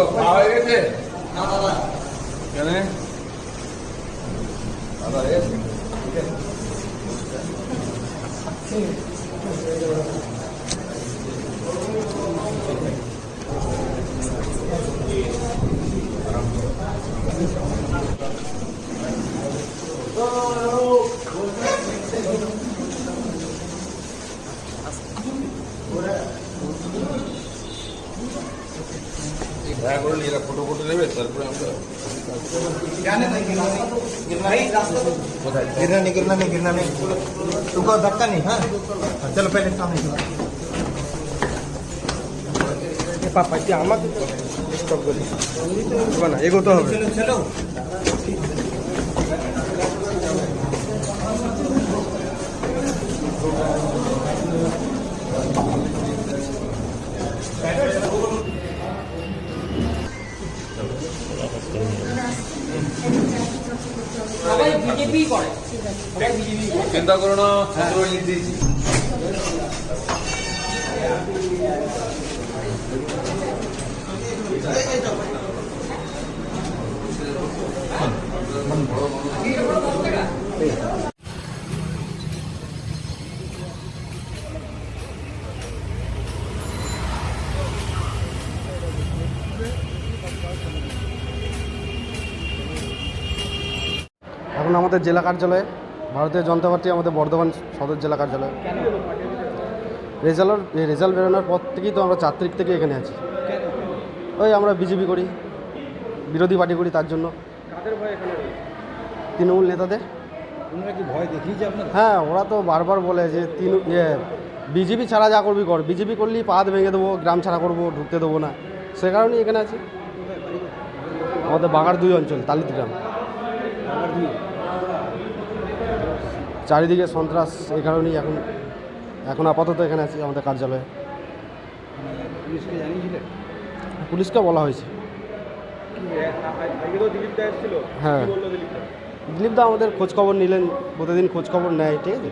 গো খাওয়া হয়ে গেছে কেন দাদা হয়ে গেছে ঠিক আছে দেখা করে নিয়ে এরা ফটো ফটো নেবে তারপরে আমরা गिरना नहीं गिरना नहीं गिरना नहीं तुमको धक्का नहीं हाँ हाँ, चलो पहले सामने चलो পাপা কি আমাকে স্টপ করি না এগোতে হবে কেপি করে চিন্তা করো না সতেরো ইঞ্চ দিয়েছি। বড় এখন আমাদের জেলা কার্যালয়ে ভারতীয় জনতা পার্টি আমাদের বর্ধমান সদর জেলা কার্যালয়। রেজাল্ট রেজাল্ট বেরোনোর পর থেকেই তো আমরা চার তারিখ থেকে এখানে আছি। ওই আমরা বিজেপি করি বিরোধী পার্টি করি তার জন্য। তৃণমূল নেতাদের। হ্যাঁ ওরা তো বারবার বলে যে তিন ইয়ে বিজেপি ছাড়া যা করবি কর। বিজেপি করলেই পাত ভেঙে দেবো গ্রাম ছাড়া করব ঢুকতে দেবো না। সে কারণেই এখানে আছি। আমাদের বাগার দুই অঞ্চল তালিত গ্রাম চারিদিকে সন্ত্রাস এই কারণেই এখন এখন আপাতত এখানে আছি আমাদের কার্যালয়ে। পুলিশকে জানিয়েছিলেন? পুলিশকে বলা হয়েছে। হ্যাঁ। দিলীপ দা আমাদের খোঁজখবর নিলেন প্রতিদিন খোঁজখবর নেয় ঠিক আছে?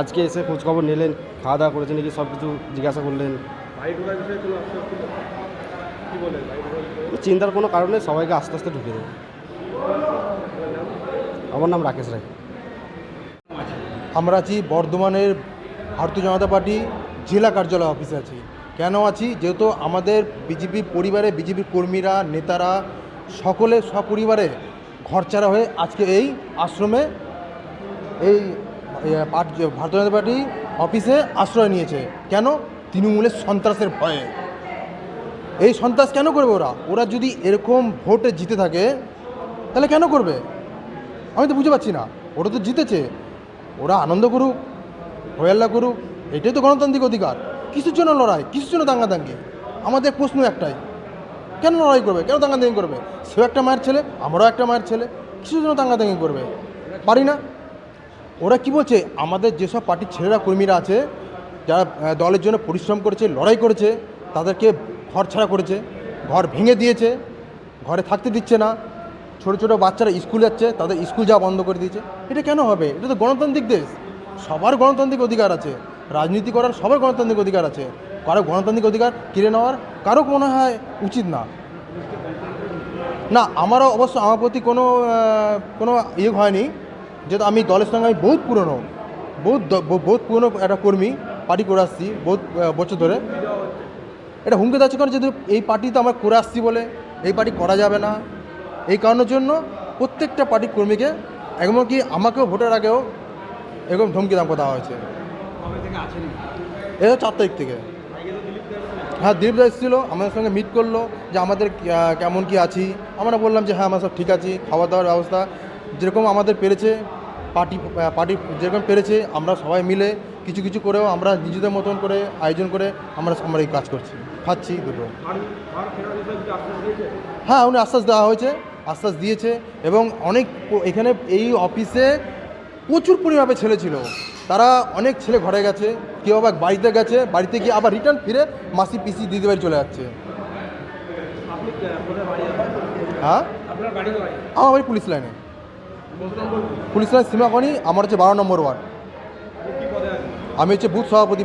আজকে এসে খোঁজখবর নিলেন খাওয়া দাওয়া করেছেন নাকি সব কিছু জিজ্ঞাসা করলেন। চিন্তার কোনো কারণে সবাইকে আস্তে আস্তে ঢুকে দেবে। আমার নাম রাকেশ রায়। আমরা আছি বর্ধমানের ভারতীয় জনতা পার্টি জেলা কার্যালয় অফিসে আছি। কেন আছি? যেহেতু আমাদের বিজেপি পরিবারে বিজেপি কর্মীরা, নেতারা সকলে সপরিবারে ঘরচারা হয়ে আজকে এই আশ্রমে এই ভারতীয় জনতা পার্টি অফিসে আশ্রয় নিয়েছে। কেন? তৃণমূলের সন্ত্রাসের ভয়ে। এই সন্ত্রাস কেন করবে ওরা? ওরা যদি এরকম ভোটে জিতে থাকে, তাহলে কেন করবে? আমি তো বুঝতে পারছি না। ওরা তো জিতেছে। ওরা আনন্দ করুক হয়াল্লা করুক, এটাই তো গণতান্ত্রিক অধিকার। কিসের জন্য লড়াই কিসের জন্য দাঙ্গাদাঙ্গি। আমাদের প্রশ্ন একটাই, কেন লড়াই করবে? কেন দাঙ্গাদাঙ্গি করবে? সেও একটা মায়ের ছেলে, আমরাও একটা মায়ের ছেলে কিসের জন্য দাঙ্গাদাঙ্গি করবে। পারি না? ওরা কি বলছে? আমাদের যেসব পার্টির ছেলেরা, কর্মীরা আছে, যারা দলের জন্য পরিশ্রম করেছে, লড়াই করেছে, তাদেরকে ঘর ছাড়া করেছে, ঘর ভেঙে দিয়েছে, ঘরে থাকতে দিচ্ছে না। ছোট ছোট বাচ্চারা স্কুল যাচ্ছে, তাদের স্কুল যাওয়া বন্ধ করে দিয়েছে। এটা কেন হবে? এটা তো গণতান্ত্রিক দেশ। সবার গণতান্ত্রিক অধিকার আছে। রাজনীতি করার সবার গণতান্ত্রিক অধিকার আছে। কারও গণতান্ত্রিক অধিকার কেড়ে নেওয়ার কারও মনে হয় উচিত না। না, আমারও অবশ্য আমার প্রতি কোনো কোনো ইয়ে হয়নি। যেহেতু আমি দলের সঙ্গে আমি বহুত পুরনো, বহুত বহুত পুরনো একটা কর্মী, পার্টি করে আসছি বহুত বছর ধরে। এটা হুমকি দিচ্ছে কারণ যেহেতু এই পার্টি তো আমরা করে আসছি বলে, এই পার্টি করা যাবে না। এই কারণের জন্য প্রত্যেকটা পার্টির কর্মীকে এমনকি আমাকেও ভোটের আগেও এরকম ধমকি দাম দেওয়া হয়েছে। এটা চার তারিখ থেকে। হ্যাঁ দিলীপ দা এসেছিল আমাদের সঙ্গে মিট করল যে আমাদের কেমন কি আছি? আমরা বললাম যে হ্যাঁ আমরা সব ঠিক আছি খাওয়া দাওয়ার ব্যবস্থা যেরকম আমাদের পেরেছে পার্টি পার্টি যেরকম পেরেছে আমরা সবাই মিলে কিছু কিছু করেও আমরা নিজেদের মতন করে আয়োজন করে আমরা আমরা এই কাজ করছি খাচ্ছি দুটো। হ্যাঁ উনি আশ্বাস দেওয়া হয়েছে। আশ্বাস দিয়েছে এবং অনেক এখানে এই অফিসে প্রচুর পরিমাণে ছেলে ছিল। তারা অনেক ছেলে ঘরে গেছে, কেউ আবার বাড়িতে গেছে, বাড়িতে গিয়ে আবার রিটার্ন ফিরে মাসি পিসি দিদি বাড়ি চলে যাচ্ছে। হ্যাঁ? আমার বাড়ি পুলিশ লাইনে। পুলিশ লাইন সীমাকণি, আমার হচ্ছে বারো নম্বর ওয়ার্ড। আমি হচ্ছে বুথ সভাপতি